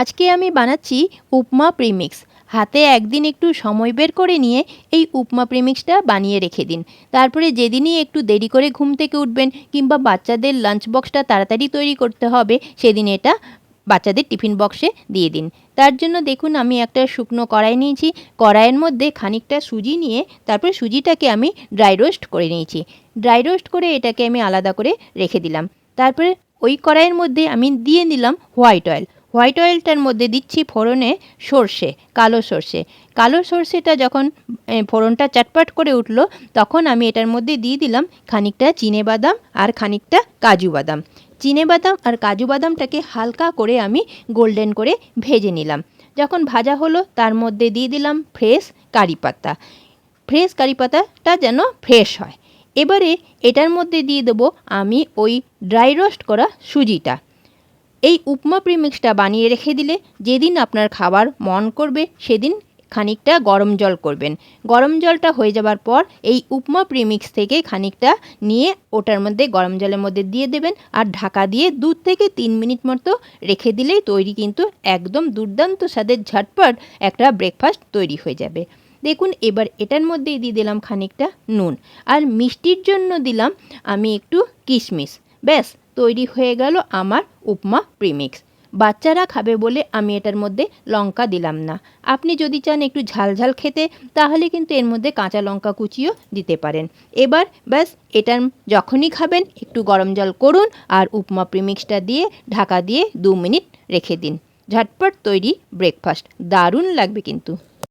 আজকে আমি বানাচ্ছি উপমা প্রিমিক্স হাতে একদিন একটু সময় বের করে নিয়ে এই উপমা প্রিমিক্সটা বানিয়ে রেখে দিন। তারপরে যেদিনই একটু দেরি করে ঘুম থেকে উঠবেন কিংবা বাচ্চাদের লাঞ্চ বক্সটা তাড়াতাড়ি তৈরি করতে হবে, সেদিন এটা বাচ্চাদের টিফিন বক্সে দিয়ে দিন। তার জন্য দেখুন আমি একটা শুকনো কড়াই নিয়েছি। কড়াইয়ের মধ্যে খানিকটা সুজি নিয়ে তারপরে সুজিটাকে আমি ড্রাই রোস্ট করে নিয়েছি। ড্রাই রোস্ট করে এটাকে আমি আলাদা করে রেখে দিলাম। তারপরে ওই কড়াইয়ের মধ্যে আমি দিয়ে দিলাম হোয়াইট অয়েল হোয়াইট অয়েলটার মধ্যে দিচ্ছি ফোড়নে সর্ষে, কালো সর্ষে। কালো সর্ষেটা যখন ফোড়নটা চটপট করে উঠল, তখন আমি এটার মধ্যে দিয়ে দিলাম খানিকটা চিনে বাদাম আর খানিকটা কাজু বাদাম। চিনে বাদাম আর কাজু বাদামটাকে হালকা করে আমি গোল্ডেন করে ভেজে নিলাম। যখন ভাজা হলো, তার মধ্যে দিয়ে দিলাম ফ্রেশ কারি পাতা। ফ্রেশ কারি পাতাটা যেন ফ্রেশ হয়। এবারে এটার মধ্যে দিয়ে দেবো আমি ওই ড্রাই রোস্ট করা সুজিটা। এই উপমা প্রিমিক্সটা বানিয়ে রেখে দিলে যেদিন আপনার খাবার মন করবে, সেদিন খানিকটা গরম জল করবেন। গরম জলটা হয়ে যাবার পর এই উপমা প্রিমিক্স থেকে খানিকটা নিয়ে ওটার মধ্যে গরম জলের মধ্যে দিয়ে দেবেন আর ঢাকা দিয়ে দু থেকে তিন মিনিট মতো রেখে দিলেই তৈরি কিন্তু একদম দুর্দান্ত স্বাদের ঝটপট একটা ব্রেকফাস্ট তৈরি হয়ে যাবে। দেখুন, এবার এটার মধ্যেই দিয়ে দিলাম খানিকটা নুন। আর মিষ্টির জন্য দিলাম আমি একটু কিশমিশ। ব্যাস তৈরি হয়ে গেল আমার উপমা প্রিমিক্স। বাচ্চারা খাবে বলে আমি এটার মধ্যে লঙ্কা দিলাম না। আপনি যদি চান একটু ঝাল ঝাল খেতে, তাহলে কিন্তু এর মধ্যে কাঁচা লঙ্কা কুচিও দিতে পারেন। এবার ব্যাস, এটার যখনই খাবেন, একটু গরম জল করুন আর উপমা প্রিমিক্সটা দিয়ে ঢাকা দিয়ে দু মিনিট রেখে দিন। ঝটপট তৈরি ব্রেকফাস্ট। দারুণ লাগবে কিন্তু।